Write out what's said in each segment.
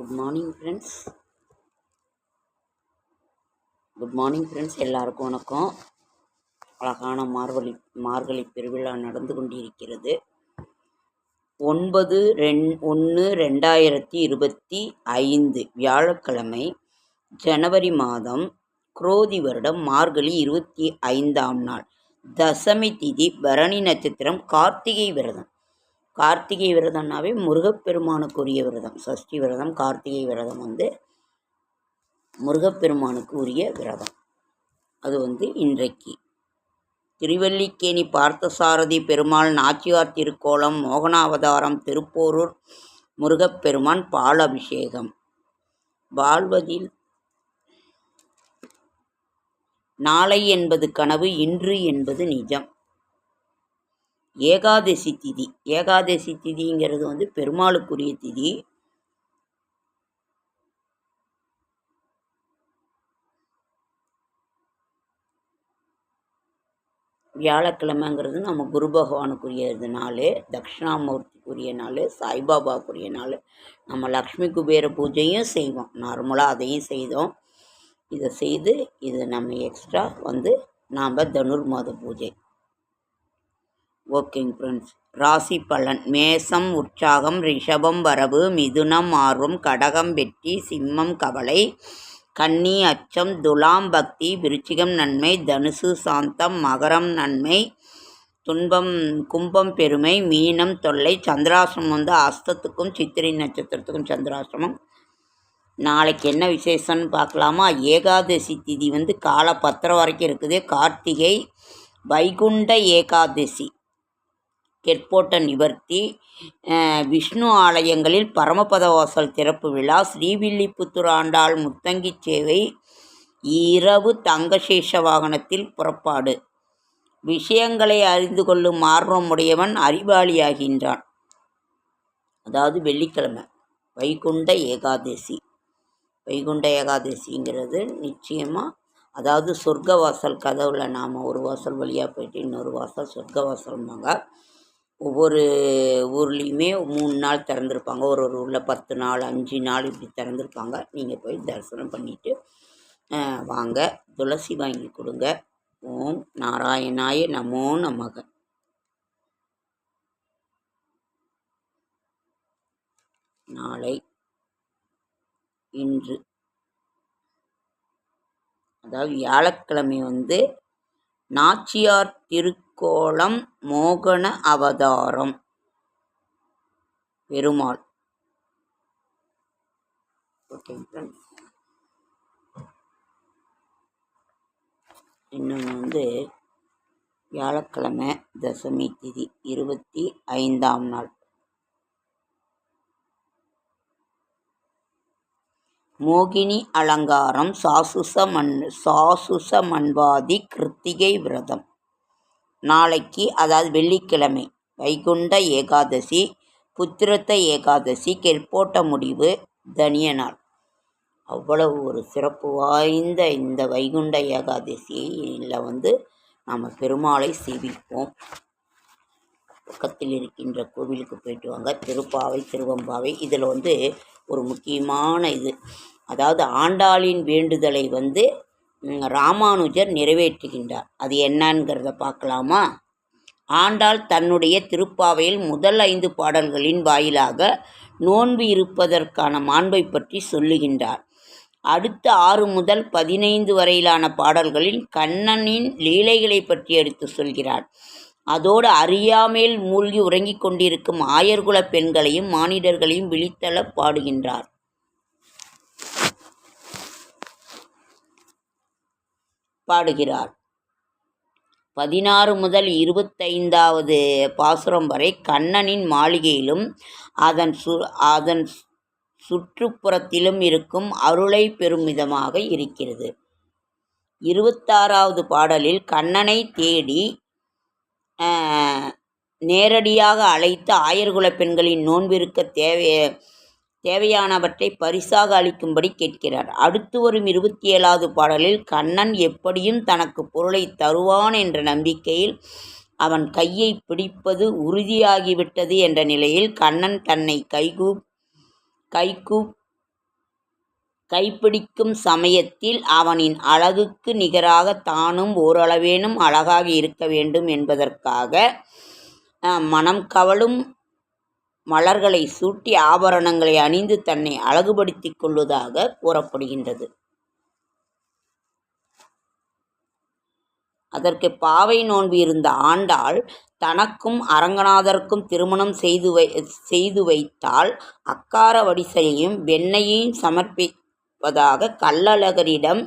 Good morning friends good morning friends எல்லாருக்கும் வணக்கம். அழகான மார்கழி மார்கழி பெருவிழா நடந்து கொண்டிருக்கிறது. ஒன்பது ரெண் ஒன்று ரெண்டாயிரத்தி இருபத்தி ஐந்து வியாழக்கிழமை ஜனவரி மாதம் குரோதி வருடம் மார்கழி இருபத்தி ஐந்தாம் நாள். தசமி திதி பரணி நட்சத்திரம் கார்த்திகை விரதம். கார்த்திகை விரதம்னாவே முருகப்பெருமானுக்குரிய விரதம். சஷ்டி விரதம் கார்த்திகை விரதம் வந்து முருகப்பெருமானுக்கு உரிய விரதம். அது வந்து இன்றைக்கு. திருவல்லிக்கேணி பார்த்தசாரதி பெருமாள் நாச்சியார் திருக்கோலம் மோகனாவதாரம் திருப்போரூர் முருகப்பெருமான் பால் அபிஷேகம் வாழ்வதில் நாளை என்பது கனவு இன்று என்பது நிஜம். ஏகாதசி திதி. ஏகாதசி திதிங்கிறது வந்து பெருமாளுக்குரிய திதி. வியாழக்கிழமைங்கிறது நம்ம குரு பகவானுக்குரிய நாள் தட்சிணாமூர்த்திக்குரிய நாள் சாய்பாபாவுக்குரிய நாள். நம்ம லக்ஷ்மி குபேர பூஜையும் செய்வோம். நார்மலாக அதையும் செய்தோம். இதை செய்து இது நம்ம எக்ஸ்ட்ரா வந்து நாம் தனுர் மாத பூஜை. ஓகேங்க ஃப்ரெண்ட்ஸ் ராசி பலன். மேசம் உற்சாகம் ரிஷபம் வரவு மிதுனம் ஆர்வம் கடகம் வெற்றி சிம்மம் கவலை கன்னி அச்சம் துலாம் பக்தி விருச்சிகம் நன்மை தனுசு சாந்தம் மகரம் நன்மை துன்பம் கும்பம் பெருமை மீனம் தொல்லை சந்திராசிரமம் வந்து அஸ்தத்துக்கும் சித்திரை நட்சத்திரத்துக்கும் சந்திராசிரமம் நாளைக்கு என்ன விசேஷம்னு பார்க்கலாமா? ஏகாதசி திதி வந்து காலை பத்திரம் வரைக்கும் இருக்குது. கார்த்திகை வைகுண்ட ஏகாதசி. கெட்போட்ட நிவர்த்தி விஷ்ணு ஆலயங்களில் பரமபத வாசல் திறப்பு விழா ஸ்ரீவில்லிபுத்தூர் ஆண்டாள் முத்தங்கி சேவை இரவு தங்கசேஷ வாகனத்தில் புறப்பாடு. விஷயங்களை அறிந்து கொள்ளும் ஆர்வம் உடையவன் அறிவாளியாகின்றான். அதாவது வெள்ளிக்கிழமை வைகுண்ட ஏகாதசி. வைகுண்ட ஏகாதசிங்கிறது நிச்சயமாக அதாவது சொர்க்க வாசல் கதவில் நாம் ஒரு வாசல் வழியாக போயிட்டு இன்னொரு வாசல் சொர்க்க வாசல்பாங்க ஒவ்வொரு ஊர்லேயுமே மூணு நாள் திறந்துருப்பாங்க. ஒரு ஒரு ஊரில் பத்து நாள் அஞ்சு நாள் இப்படி திறந்துருப்பாங்க. நீங்கள் போய் தரிசனம் பண்ணிவிட்டு வாங்க. துளசி வாங்கி கொடுங்க. ஓம் நாராயணாய நமோ நமக. நாளை இன்று. அதாவது வியாழக்கிழமை வந்து நாச்சியார் திரு கோலம் மோகன அவதாரம். பெருமாள். ஓகே இன்னொன்று வந்து வியாழக்கிழமை தசமி திதி இருபத்தி ஐந்தாம் நாள். மோகினி அலங்காரம் சாசுச மண் சாசுச மண்வாதி கிருத்திகை விரதம். நாளைக்கு அதாவது வெள்ளிக்கிழமை வைகுண்ட ஏகாதசி புத்திரத்த ஏகாதசி கெல்போட்ட முடிவு தனிய நாள் அவ்வளவு ஒரு சிறப்பு வாய்ந்த இந்த வைகுண்ட ஏகாதசியில் வந்து நாம் பெருமாளை சேவிப்போம். பக்கத்தில் இருக்கின்ற கோவிலுக்கு போயிட்டு வாங்க. திருப்பாவை திருவம்பாவை. இதில் வந்து ஒரு முக்கியமான இது. அதாவது ஆண்டாளின் வேண்டுதலை வந்து ராமானுஜர் நிறைவேற்றுகின்றார். அது என்னங்கிறத பார்க்கலாமா? ஆண்டாள் தன்னுடைய திருப்பாவையில் முதல் ஐந்து பாடல்களின் வாயிலாக நோன்பு இருப்பதற்கான மாண்பை பற்றி சொல்லுகின்றார். அடுத்த ஆறு முதல் பதினைந்து வரையிலான பாடல்களில் கண்ணனின் லீலைகளை பற்றி எடுத்து சொல்கிறார். அதோடு அறியாமையில் மூழ்கி உறங்கிக் கொண்டிருக்கும் ஆயர்குல பெண்களையும் மானிடர்களையும் விழித்தள பாடுகின்றார். பாடுகிறார் பதினாறு முதல் இருபத்தைந்தாவது பாசுரம் வரை கண்ணனின் மாளிகையிலும் அதன் சு அதன் சுற்றுப்புறத்திலும் இருக்கும் அருளை பெறும் விதமாக இருக்கிறது. இருபத்தாறாவது பாடலில் கண்ணனை தேடி நேரடியாக அழைத்து ஆயர்குல பெண்களின் நோன்பிருக்க தேவை தேவையானவற்றை பரிசாக அளிக்கும்படி கேட்கிறார். அடுத்து வரும் இருபத்தி ஏழாவது பாடலில் கண்ணன் எப்படியும் தனக்கு பொருளை தருவான் என்ற நம்பிக்கையில் அவன் கையை பிடிப்பது உறுதியாகிவிட்டது என்ற நிலையில் கண்ணன் தன்னை கைகூப் கைகூப் கைப்பிடிக்கும் சமயத்தில் அவனின் அழகுக்கு நிகராக தானும் ஓரளவேனும் அழகாக இருக்க வேண்டும் என்பதற்காக மனம் கவலும் மலர்களை சூட்டி ஆபரணங்களை அணிந்து தன்னை அழகுபடுத்திக் கொள்வதாக கூறப்படுகின்றது. அதற்கு பாவை நோன்பு இருந்த ஆண்டாள் தனக்கும் அரங்கநாதருக்கும் திருமணம் செய்து வை செய்து வைத்தால் அக்கார வடிசலையும் சமர்ப்பிப்பதாக கள்ளழகரிடம்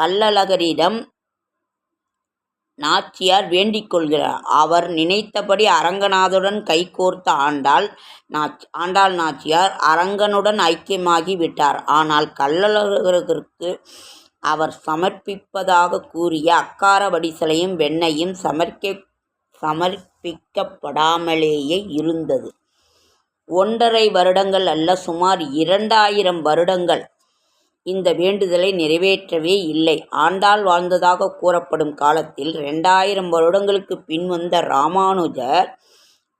கள்ளழகரிடம் நாச்சியார் வேண்டிக் கொள்கிறார். அவர் நினைத்தபடி அரங்கநாதருடன் கைகோர்த்த ஆண்டாள் நாச்சியார் அரங்கனுடன் ஐக்கியமாகி விட்டார். ஆனால் கள்ளழகருக்கு அவர் சமர்ப்பிப்பதாகக் கூறிய அக்கார வடிசலையும் வெண்ணையும் சமர்க்க சமர்ப்பிக்கப்படாமலேயே இருந்தது. ஒன்றரை வருடங்கள் அல்ல சுமார் இரண்டாயிரம் வருடங்கள் இந்த வேண்டுதலை நிறைவேற்றவே இல்லை. ஆண்டாள் வாழ்ந்ததாக கூறப்படும் காலத்தில் ரெண்டாயிரம் வருடங்களுக்குப் பின் வந்த ராமானுஜர்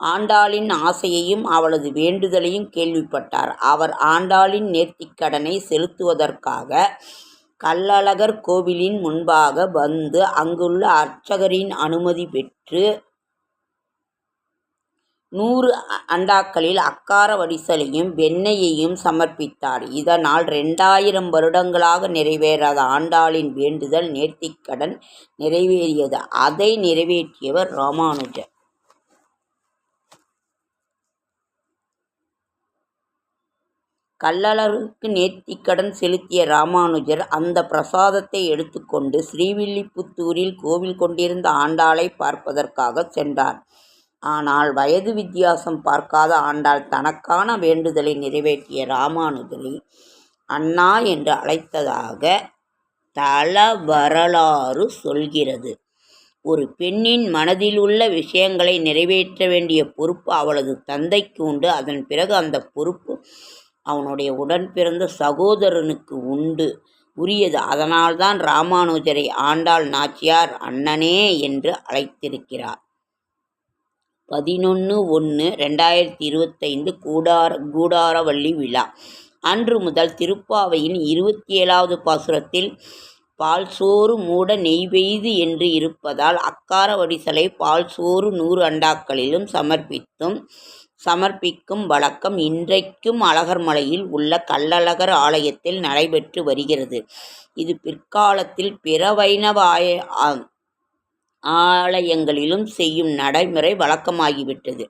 ஆண்டாளின் ஆசையையும் அவளது வேண்டுதலையும் கேள்விப்பட்டார். அவர் ஆண்டாளின் நேர்த்திக்கடனை செலுத்துவதற்காக கள்ளழகர் கோவிலின் முன்பாக வந்து அங்குள்ள அர்ச்சகரின் அனுமதி பெற்று நூறு அண்டாக்களில் அக்கார வடிசலையும் வெண்ணெயையும் சமர்ப்பித்தார். இதனால் ரெண்டாயிரம் வருடங்களாக நிறைவேறாத ஆண்டாளின் வேண்டுதல் நேர்த்திக்கடன் நிறைவேறியது. அதை நிறைவேற்றியவர் ராமானுஜர் கள்ளழகருக்கு நேர்த்திக்கடன் செலுத்திய ராமானுஜர் அந்த பிரசாதத்தை எடுத்துக்கொண்டு ஸ்ரீவில்லிபுத்தூரில் கோவில் கொண்டிருந்த ஆண்டாளை பார்ப்பதற்காக சென்றார். ஆனால் வயது வித்தியாசம் பார்க்காத ஆண்டாள் தனக்கான வேண்டுதலை நிறைவேற்றிய ராமானுஜரை அண்ணா என்று அழைத்ததாக தல வரலாறு சொல்கிறது. ஒரு பெண்ணின் மனதில் உள்ள விஷயங்களை நிறைவேற்ற வேண்டிய பொறுப்பு அவளது தந்தைக்கு உண்டு. அதன் பிறகு அந்த பொறுப்பு அவனுடைய உடன் பிறந்த சகோதரனுக்கு உண்டு உரியது. அதனால்தான் ராமானுஜரை ஆண்டாள் நாச்சியார் அண்ணனே என்று அழைத்திருக்கிறார். பதினொன்று ஒன்று ரெண்டாயிரத்தி இருபத்தைந்து கூடார கூடாரவள்ளி விழா அன்று முதல் திருப்பாவையின் இருபத்தி ஏழாவது பாசுரத்தில் பால்சோறு மூட நெய்வெய்து என்று இருப்பதால் அக்கார வடிசலை பால்சோறு நூறு அண்டாக்களிலும் சமர்ப்பித்தும் சமர்ப்பிக்கும் வழக்கம் இன்றைக்கும் அழகர்மலையில் உள்ள கள்ளழகர் ஆலயத்தில் நடைபெற்று வருகிறது. இது பிற்காலத்தில் பிற வைணவ ஆலயங்களிலும் செய்யும் நடைமுறை வழக்கமாகிவிட்டது.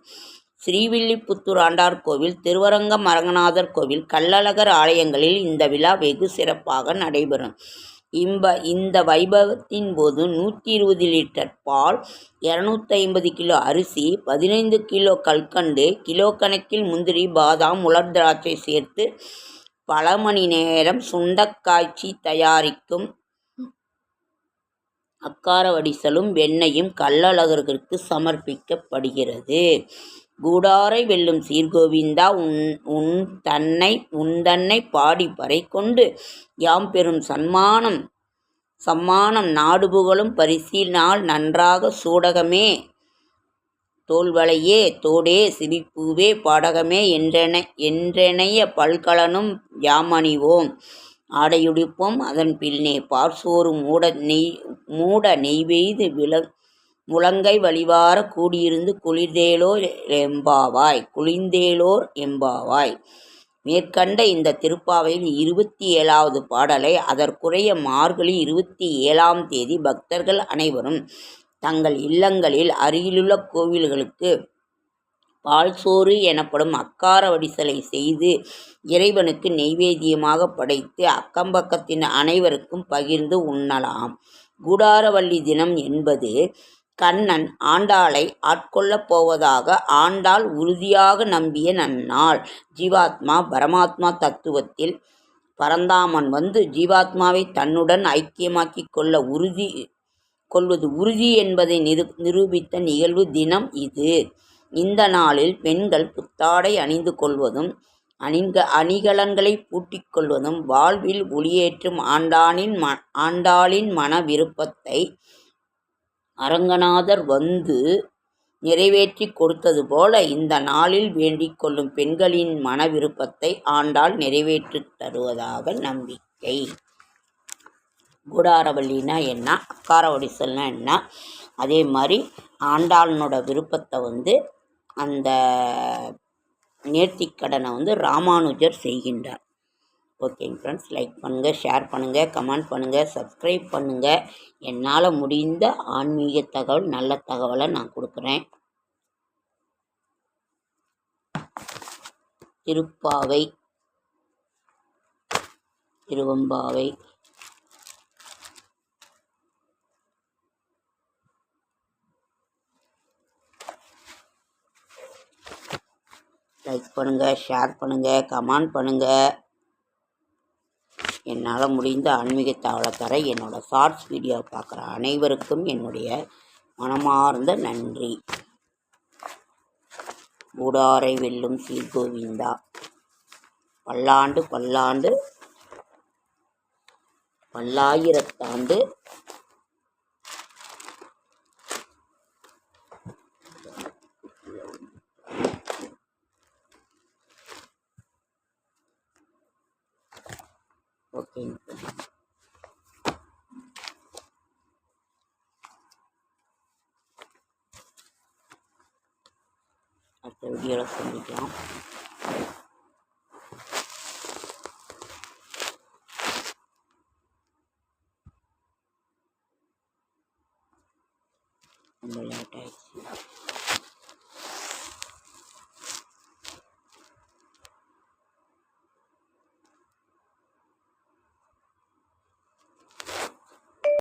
ஸ்ரீவில்லிபுத்தூர் ஆண்டார் கோவில் திருவரங்கம் அரங்கநாதர் கோவில் கள்ளழகர் ஆலயங்களில் இந்த விழா வெகு சிறப்பாக நடைபெறும். இம்ப இந்த வைபவத்தின் போது நூற்றி இருபது லிட்டர் பால் இருநூற்றைம்பது கிலோ அரிசி பதினைந்து கிலோ கல்கண்டு கிலோ கணக்கில் முந்திரி பாதாம் உலர் திராட்சை சேர்த்து பல மணி நேரம் சுண்டக்காய்ச்சி தயாரிக்கும் அக்கார வடிசலும் வெண்ணெயும் கள்ளழகருக்கு சமர்ப்பிக்கப்படுகிறது. கூடாரை வெல்லும் சீர்கோவிந்தா உன் உன் தன்னை உன்தன்னை பாடி பறை கொண்டு யாம் பெறும் சம்மானம் நாடு புகழும் பரிசினால் நன்றாக சூடகமே தோல்வளையே தோடே சிரிப்பூவே பாடகமே என்றென என்றெனைய பல்கலனும் யாம் அணிவோம் ஆடையுடுப்போம் அதன் பின்னே பார்சோறு மூட நெய் மூட நெய்வெய்து முழங்கை வழிவாரக் கூடியிருந்து குளிர்ந்தேலோர் எம்பாவாய். மேற்கண்ட இந்த திருப்பாவையில் இருபத்தி ஏழாவது பாடலை அதற்குரிய மார்கழி இருபத்தி ஏழாம் தேதி பக்தர்கள் அனைவரும் தங்கள் இல்லங்களில் அருகிலுள்ள கோவில்களுக்கு பால்சோறு எனப்படும் அக்கார வடிசலை செய்து இறைவனுக்கு நெய்வேத்தியமாக படைத்து அக்கம்பக்கத்தின் அனைவருக்கும் பகிர்ந்து உண்ணலாம். கூடாரவள்ளி தினம் என்பது கண்ணன் ஆண்டாளை ஆட்கொள்ளப் போவதாக ஆண்டாள் உறுதியாக நம்பிய நன்னாள். ஜீவாத்மா பரமாத்மா தத்துவத்தில் பரந்தாமன் வந்து ஜீவாத்மாவை தன்னுடன் ஐக்கியமாக்கி கொள்ள உறுதி கொள்வது உறுதி என்பதை நிரு நிரூபித்த நிகழ்வு தினம் இது. இந்த நாளில் பெண்கள் புத்தாடை அணிந்து கொள்வதும் அணிகலன்களைப் பூட்டிக் கொள்வதும் வாழ்வில் ஒளியேற்றும் ஆண்டாளின் மன விருப்பத்தை அரங்கநாதர் வந்து நிறைவேற்றி கொடுத்தது போல இந்த நாளில் வேண்டிக் கொள்ளும் பெண்களின் மன விருப்பத்தை ஆண்டாள் நிறைவேற்றி தருவதாக நம்பிக்கை. கூடாரவள்ளினா என்ன? அக்கார ஒடிசல்னா என்ன? அதே மாதிரி ஆண்டாளனோட விருப்பத்தை வந்து அந்த நேர்த்திக்கடனை வந்து ராமானுஜர் செய்கின்றார். ஓகேங்க ஃப்ரெண்ட்ஸ் லைக் பண்ணுங்கள் ஷேர் பண்ணுங்கள் கமெண்ட் பண்ணுங்கள் சப்ஸ்கிரைப் பண்ணுங்கள் என்னால் முடிந்த ஆன்மீக தகவல் நல்ல தகவலை நான் கொடுக்குறேன். திருப்பாவை திருவம்பாவை லைக் பண்ணுங்கள் ஷேர் பண்ணுங்கள் கமெண்ட் பண்ணுங்கள் என்னால் முடிந்த ஆன்மீக தகவலை என்னோடய என்னோட ஷார்ட்ஸ் வீடியோ பார்க்குற அனைவருக்கும் என்னுடைய மனமார்ந்த நன்றி. ஊடாரை வெல்லும் சீர்கோவிந்தா பல்லாண்டு பல்லாண்டு பல்லாயிரத்தாண்டு ஓகேங்க அடுத்த வீடியோவில் சந்திக்கலாம்